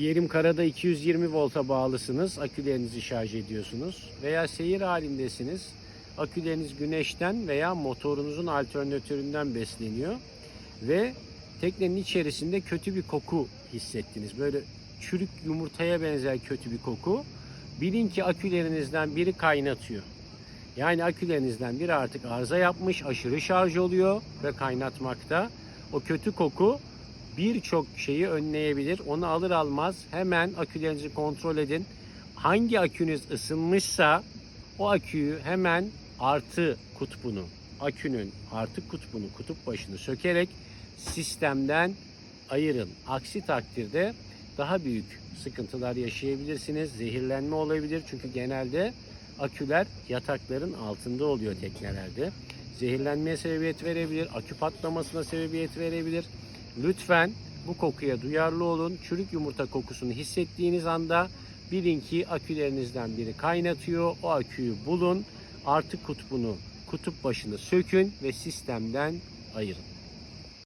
Diyelim karada 220 volta bağlısınız, akülerinizi şarj ediyorsunuz veya seyir halindesiniz. Aküleriniz güneşten veya motorunuzun alternatöründen besleniyor ve teknenin içerisinde kötü bir koku hissettiniz. Böyle çürük yumurtaya benzer kötü bir koku. Bilin ki akülerinizden biri kaynatıyor. Yani akülerinizden biri artık arıza yapmış, aşırı şarj oluyor ve kaynatmakta. O kötü koku birçok şeyi önleyebilir. Onu alır almaz hemen akülerinizi kontrol edin. Hangi akünüz ısınmışsa o aküyü hemen artı kutbunu, akünün artı kutbunu, kutup başını sökerek sistemden ayırın. Aksi takdirde daha büyük sıkıntılar yaşayabilirsiniz. Zehirlenme olabilir. Çünkü genelde aküler yatakların altında oluyor teknelerde. Zehirlenmeye sebebiyet verebilir. Akü patlamasına sebebiyet verebilir. Lütfen bu kokuya duyarlı olun. Çürük yumurta kokusunu hissettiğiniz anda bilin ki akülerinizden biri kaynatıyor. O aküyü bulun. Artı kutbunu, kutup başını sökün ve sistemden ayırın.